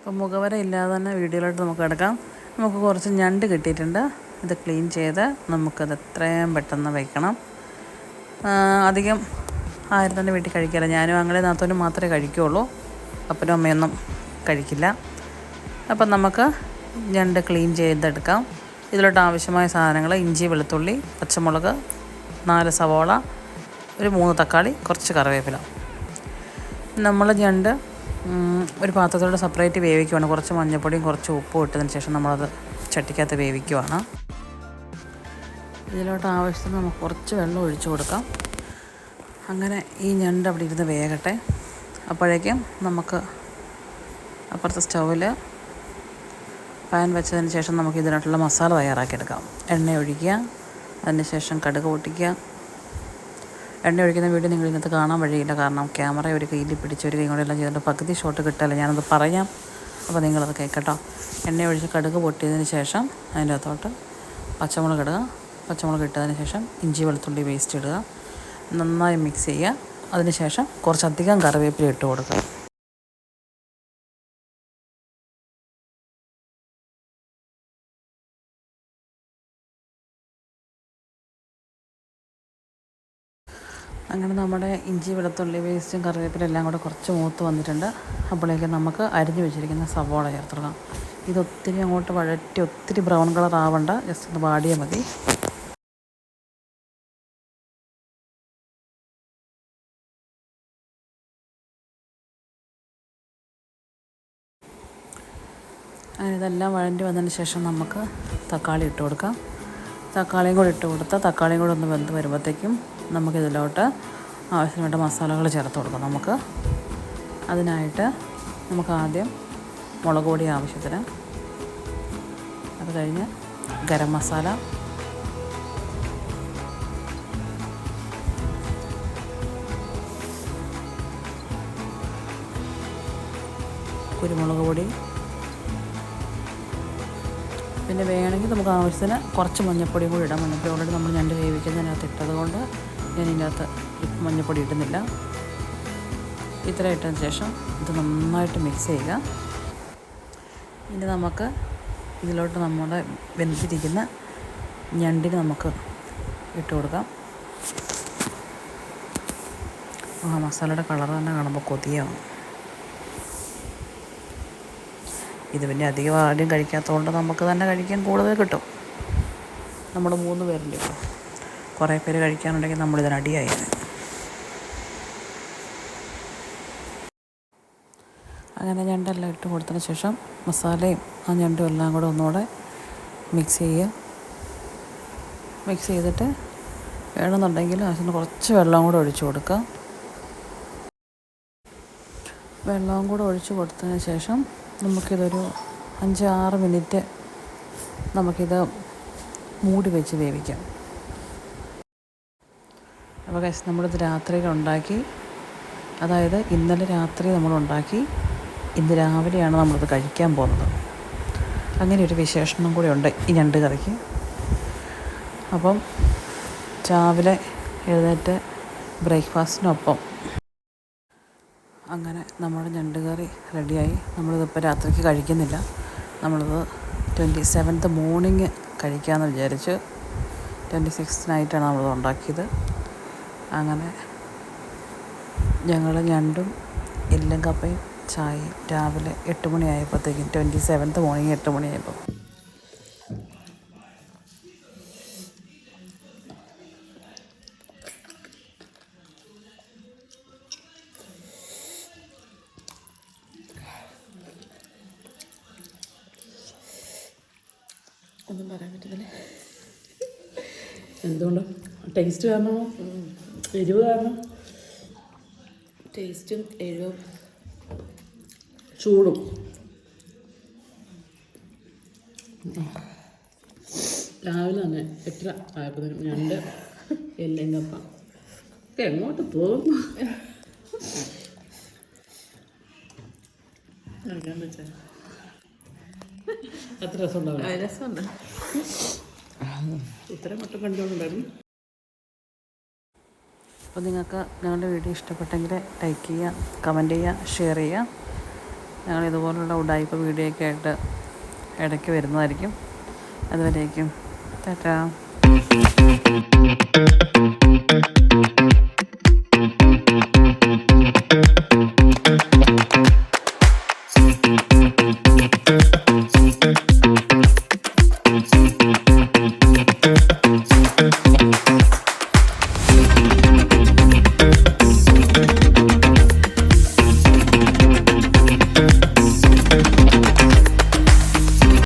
അപ്പം മുഖവര ഇല്ലാതെ തന്നെ വീഡിയോയിലോട്ട് നമുക്ക് കിടക്കാം. നമുക്ക് കുറച്ച് ഞണ്ട് കിട്ടിയിട്ടുണ്ട്. ഇത് ക്ലീൻ ചെയ്ത് നമുക്കത് എത്രയും പെട്ടെന്ന് വയ്ക്കണം അധികം ആരും തന്നെ വീട്ടിൽ കഴിക്കില്ല ഞാനും അങ്ങനെ നാത്തോനും മാത്രമേ കഴിക്കുകയുള്ളൂ അപ്പനും അമ്മയൊന്നും കഴിക്കില്ല. അപ്പം നമുക്ക് ഞണ്ട് ക്ലീൻ ചെയ്തെടുക്കാം. ഇതിലോട്ട് ആവശ്യമായ സാധനങ്ങൾ ഇഞ്ചി വെളുത്തുള്ളി പച്ചമുളക് നാല് സവോള ഒരു മൂന്ന് തക്കാളി കുറച്ച് കറിവേപ്പില. നമ്മൾ ഞണ്ട് ഒരു പാത്രത്തിലൂടെ സെപ്പറേറ്റ് വേവിക്കുവാണ്. കുറച്ച് മഞ്ഞൾപ്പൊടിയും കുറച്ച് ഉപ്പും ഇട്ടതിന് ശേഷം നമ്മളത് ചട്ടിക്കകത്ത് വേവിക്കുവാണ്. ഇതിലോട്ട് ആവശ്യത്തിന് നമുക്ക് കുറച്ച് വെള്ളം ഒഴിച്ചു കൊടുക്കാം. അങ്ങനെ ഈ ഞണ്ട് അവിടെ ഇരുന്ന് വേകട്ടെ. അപ്പോഴേക്കും നമുക്ക് അപ്പുറത്തെ സ്റ്റൗവിൽ പാൻ വെച്ചതിന് ശേഷം നമുക്ക് ഇതിനായിട്ടുള്ള മസാല തയ്യാറാക്കിയെടുക്കാം. എണ്ണ ഒഴിക്കുക. അതിന് ശേഷം കടുക് പൊട്ടിക്കുക. എണ്ണ ഒഴിക്കുന്ന വീഡിയോ നിങ്ങൾ ഇന്നത്തെ കാണാൻ വഴിയില്ല. കാരണം ക്യാമറ ഒരു കയ്യിൽ പിടിച്ച് ഒരു കൈ കൊണ്ടെല്ലാം ചെയ്തിട്ട് പകുതി ഷോട്ട് കിട്ടില്ല. ഞാനത് പറയാം. അപ്പോൾ നിങ്ങളത് കേൾക്കട്ടോ. എണ്ണ ഒഴിച്ച് കടുക് പൊട്ടിയതിന് ശേഷം അതിന്റെ അകത്തോട്ട് പച്ചമുളക് ഇടുക. പച്ചമുളക് ഇട്ടതിന് ശേഷം ഇഞ്ചി വെളുത്തുള്ളി പേസ്റ്റ് ഇടുക. നന്നായി മിക്സ് ചെയ്യുക. അതിന് ശേഷം കുറച്ചധികം കറിവേപ്പില ഇട്ട് കൊടുക്കുക. അങ്ങനെ നമ്മുടെ ഇഞ്ചി വെളുത്തുള്ളി വേസ്റ്റും കറിവേപ്പില എല്ലാം കൂടെ കുറച്ച് മൂത്ത് വന്നിട്ടുണ്ട്. അപ്പോഴേക്ക് നമുക്ക് അരിഞ്ഞു വെച്ചിരിക്കുന്ന സവോള ചേർത്തിടണം ഇത് ഒത്തിരി അങ്ങോട്ട് വഴറ്റി ഒത്തിരി ബ്രൗൺ കളർ ആവണ്ട. ജസ്റ്റ് ഒന്ന് വാടിയാൽ മതി. അങ്ങനെ ഇതെല്ലാം വഴണ്ടി വന്നതിന് ശേഷം നമുക്ക് തക്കാളി ഇട്ട് കൊടുക്കാം. തക്കാളിയും കൂടി ഇട്ട് കൊടുത്താൽ തക്കാളിയും കൂടി ഒന്ന് വെന്ത് വരുമ്പോഴത്തേക്കും നമുക്കിതിലോട്ട് ആവശ്യമായിട്ട് മസാലകൾ ചേർത്ത് കൊടുക്കാം നമുക്ക്. അതിനായിട്ട് നമുക്ക് ആദ്യം മുളക് പൊടി ആവശ്യത്തിന്. അത് കഴിഞ്ഞ് ഗരം മസാല. കുരുമുളക് പൊടി. പിന്നെ വേണമെങ്കിൽ നമുക്ക് ആവശ്യത്തിന് കുറച്ച് മഞ്ഞൾപ്പൊടിയും കൂടി ഇടാം. മഞ്ഞൾപ്പൊടി ഓൾറെഡി നമ്മൾ ഞണ്ട് വേവിക്കുന്നതിനകത്ത് ഇട്ടത് കൊണ്ട് ഞാൻ ഇതിനകത്ത് മഞ്ഞൾപ്പൊടി ഇടുന്നില്ല. ഇത്ര ഇട്ടതിന് ശേഷം ഇത് നന്നായിട്ട് മിക്സ് ചെയ്യുക. ഇനി നമുക്ക് ഇതിലോട്ട് നമ്മുടെ വെന്തിരിക്കുന്ന ഞണ്ടിന് നമുക്ക് ഇട്ട് കൊടുക്കാം. ആ മസാലയുടെ കളർ തന്നെ കാണുമ്പോൾ കൊതിയാവും. ഇത് പിന്നെ അധികം ആരും കഴിക്കാത്തതുകൊണ്ട് നമുക്ക് തന്നെ കഴിക്കാൻ കൂടുതൽ കിട്ടും. നമ്മൾ മൂന്ന് പേരുണ്ട് ഇപ്പോൾ കുറേ പേര് കഴിക്കാനുണ്ടെങ്കിൽ നമ്മളിതിനടിയായി അങ്ങനെ ഞണ്ടെല്ലാം ഇട്ട് കൊടുത്തതിന് ശേഷം മസാലയും ആ ഞണ്ടും എല്ലാം കൂടെ ഒന്നുകൂടെ മിക്സ് ചെയ്യുക. മിക്സ് ചെയ്തിട്ട് വേണമെന്നുണ്ടെങ്കിൽ അതിന് കുറച്ച് വെള്ളം കൂടെ ഒഴിച്ചു കൊടുക്കുക. വെള്ളവും കൂടെ ഒഴിച്ച് കൊടുത്തതിന് ശേഷം നമുക്കിതൊരു അഞ്ച് ആറ് മിനിറ്റ് നമുക്കിത് മൂടി വെച്ച് വേവിക്കാം. അപ്പോൾ കഴിച്ച് നമ്മളിത് രാത്രിയിൽ ഉണ്ടാക്കി. അതായത് ഇന്നലെ രാത്രി നമ്മൾ ഉണ്ടാക്കി. ഇന്ന് രാവിലെയാണ് നമ്മളിത് കഴിക്കാൻ പോകുന്നത്. അങ്ങനെ ഒരു വിശേഷണം കൂടി ഉണ്ട് ഈ ഞണ്ട് കറിക്ക്. അപ്പം രാവിലെ എഴുന്നേറ്റ് ബ്രേക്ക്ഫാസ്റ്റിനൊപ്പം അങ്ങനെ നമ്മുടെ ഞണ്ട് കറി റെഡിയായി. നമ്മളിതിപ്പോൾ രാത്രിക്ക് കഴിക്കുന്നില്ല. നമ്മളിത് ട്വന്റി സെവൻത്ത് മോർണിംഗ് കഴിക്കാമെന്ന് വിചാരിച്ച് ട്വന്റി സിക്സ്തിനായിട്ടാണ് നമ്മളിത് ഉണ്ടാക്കിയത്. അങ്ങനെ ഞങ്ങൾ ഞണ്ടും എല്ലും കപ്പയും ചായ രാവിലെ എട്ട് മണിയായപ്പോഴത്തേക്കും ട്വന്റി സെവൻത്ത് മോർണിംഗ് എട്ട് മണിയായപ്പോൾ ഒന്നും പറയാൻ പറ്റുന്നില്ല എന്തുകൊണ്ടും ടേസ്റ്റ് കാരണമോ എരിവ് കാരണം? ടേസ്റ്റും എരിവും. ചൂടും. രാവിലെ തന്നെ എത്ര ആയപ്പോഴത്തേനും ഞണ്ട് എല്ലാം കപ്പ എങ്ങോട്ട് പറ്റാ. അത്ര രസം ഉണ്ടാവില്ല രസമുണ്ട്. ഇത്ര മൊത്തം കണ്ടുകൊണ്ടുണ്ടായിരുന്നു അപ്പോൾ നിങ്ങൾക്ക് ഞങ്ങളുടെ വീഡിയോ ഇഷ്ടപ്പെട്ടെങ്കിൽ ലൈക്ക് ചെയ്യുക കമന്റ് ചെയ്യുക ഷെയർ ചെയ്യുക. ഞങ്ങൾ ഇതുപോലുള്ള ഉടായ്പ വീഡിയോ ഒക്കെ ആയിട്ട് ഇടയ്ക്ക് വരുന്നതായിരിക്കും. അതുവരേക്കും. ടാറ്റാ.